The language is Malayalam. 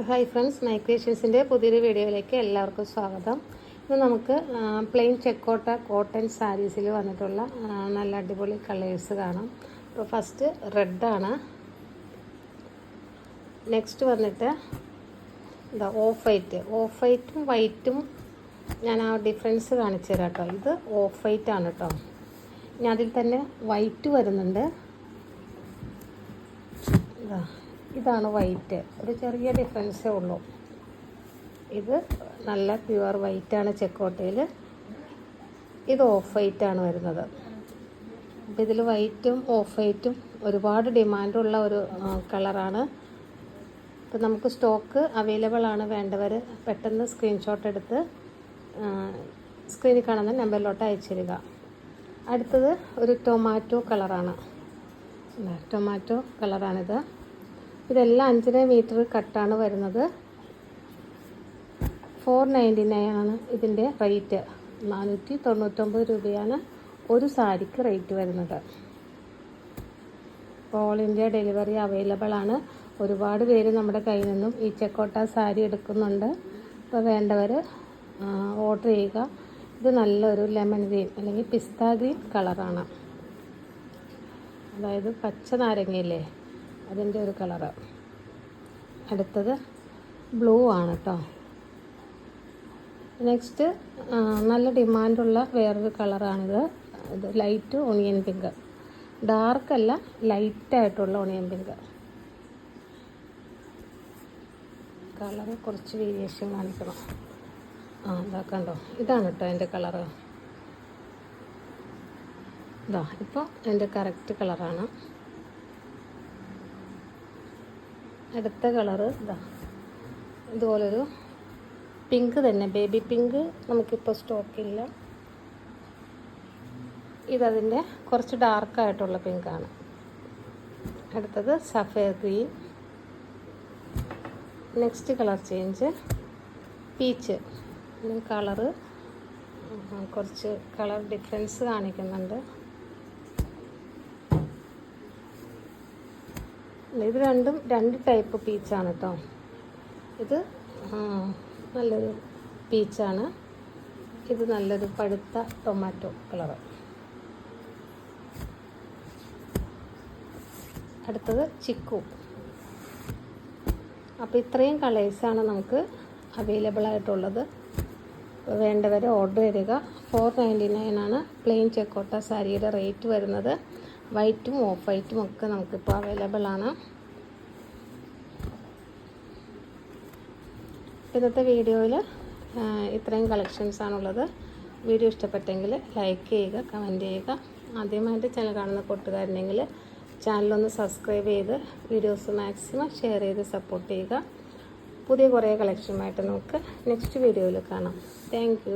ഹായ് ഫ്രണ്ട്സ് മൈക്രേഷൻസിന്റെ പുതിയൊരു വീഡിയോയിലേക്ക് എല്ലാവർക്കും സ്വാഗതം. ഇന്ന് നമുക്ക് പ്ലെയിൻ ചെക്കോട്ട കോട്ടൺ സാരീസിൽ വന്നിട്ടുള്ള നല്ല അടിപൊളി കളേഴ്സ് കാണാം. അപ്പോൾ ഫസ്റ്റ് റെഡാണ് നെക്സ്റ്റ് വന്നിട്ട് എന്താ ഓഫ് വൈറ്റ് ഓഫ് വൈറ്റും വൈറ്റും ഞാൻ ആ ഡിഫറൻസ് കാണിച്ചു തരാം കേട്ടോ ഇത് ഓഫ് വൈറ്റ് ആണ് കേട്ടോ ഞാൻ അതിൽ തന്നെ വൈറ്റ് വരുന്നുണ്ട്. ഇതാ ഇതാണ് വൈറ്റ്. ഒരു ചെറിയ ഡിഫറൻസേ ഉള്ളൂ. ഇത് നല്ല പ്യുവർ വൈറ്റാണ് ചെക്കോട്ടയിൽ ഇത് ഓഫ് വൈറ്റാണ് വരുന്നത്. അപ്പോൾ ഇതിൽ വൈറ്റും ഓഫ് വൈറ്റും ഒരുപാട് ഡിമാൻഡുള്ള ഒരു കളറാണ് അപ്പോൾ നമുക്ക് സ്റ്റോക്ക് അവൈലബിൾ ആണ് വേണ്ടവർ പെട്ടെന്ന് സ്ക്രീൻഷോട്ട് എടുത്ത് സ്ക്രീനിൽ കാണുന്ന നമ്പറിലോട്ട് അയച്ചിരിക അടുത്തത് ഒരു ടൊമാറ്റോ കളറാണ് ടൊമാറ്റോ കളറാണിത് ഇതെല്ലാം അഞ്ചര മീറ്റർ കട്ടാണ് വരുന്നത്. ഫോർ നയന്റി നയൻ ആണ് ഇതിന്റെ റേറ്റ്. നാനൂറ്റി തൊണ്ണൂറ്റൊമ്പത് രൂപയാണ് ഒരു സാരിക്ക് റേറ്റ് വരുന്നത്. ഓൾ ഇന്ത്യ ഡെലിവറി അവൈലബിൾ ആണ്. ഒരുപാട് പേര് നമ്മുടെ കയ്യിൽ നിന്നും ഈ ചെക്കോട്ട സാരി എടുക്കുന്നുണ്ട്. അപ്പോൾ വേണ്ടവർ ഓർഡർ ചെയ്യുക. ഇത് നല്ലൊരു ലെമൺ ഗ്രീൻ അല്ലെങ്കിൽ പിസ്ത ഗ്രീൻ കളറാണ് അതായത് പച്ച നാരങ്ങയില്ലേ? അതിന്റെ ഒരു കളറ്. അടുത്തത് ബ്ലൂ ആണ് കേട്ടോ നെക്സ്റ്റ് നല്ല ഡിമാൻഡുള്ള വേറൊരു കളറാണിത്. ഇത് ലൈറ്റ് ഓണിയൻ പിങ്ക് ഡാർക്കല്ല ലൈറ്റായിട്ടുള്ള ഓണിയൻ പിങ്ക് കളർ കുറച്ച് വേരിയേഷൻ കാണിക്കണം. ആ ഇതാ കണ്ടോ? ഇതാണ് കേട്ടോ എന്റെ കളറ്. ഇതാ ഇപ്പോൾ എന്റെ കറക്റ്റ് കളറാണ്. അടുത്ത കളറ് ഇതാ. ഇതുപോലൊരു പിങ്ക് തന്നെ. ബേബി പിങ്ക് നമുക്കിപ്പോൾ സ്റ്റോക്കില്ല ഇതതിന്റെ കുറച്ച് ഡാർക്കായിട്ടുള്ള പിങ്കാണ് അടുത്തത് sapphire green next colour change peach colour കുറച്ച് കളർ ഡിഫറൻസ് കാണിക്കുന്നുണ്ട്. ഇത് രണ്ടും രണ്ട് ടൈപ്പ് പീച്ചാണ് കേട്ടോ ഇത് നല്ലൊരു പീച്ചാണ് ഇത് നല്ലൊരു പഴുത്ത ടൊമാറ്റോ കളർ അടുത്തത് ചിക്കു. അപ്പോൾ ഇത്രയും കളേഴ്സാണ് നമുക്ക് അവൈലബിൾ ആയിട്ടുള്ളത്. വേണ്ടവരെ ഓർഡർ ചെയ്യുക. ഫോർ നയന്റി നയൻ ആണ് പ്ലെയിൻ ചെക്കോട്ട സാരിയുടെ റേറ്റ് വരുന്നത്. വൈറ്റും ഓഫ് വൈറ്റും ഒക്കെ നമുക്കിപ്പോൾ അവൈലബിൾ ആണ്. ഇന്നത്തെ വീഡിയോയിൽ ഇത്രയും കളക്ഷൻസ് ആണുള്ളത്. വീഡിയോ ഇഷ്ടപ്പെട്ടെങ്കിൽ ലൈക്ക് ചെയ്യുക കമന്റ് ചെയ്യുക. ആദ്യമായിട്ട് ചാനൽ കാണുന്ന കൂട്ടുകാരുണ്ടെങ്കിൽ ചാനലൊന്ന് സബ്സ്ക്രൈബ് ചെയ്ത് വീഡിയോസ് മാക്സിമം ഷെയർ ചെയ്ത് സപ്പോർട്ട് ചെയ്യുക. പുതിയ കുറേ കളക്ഷനുമായിട്ട് നമുക്ക് നെക്സ്റ്റ് വീഡിയോയിൽ കാണാം. താങ്ക്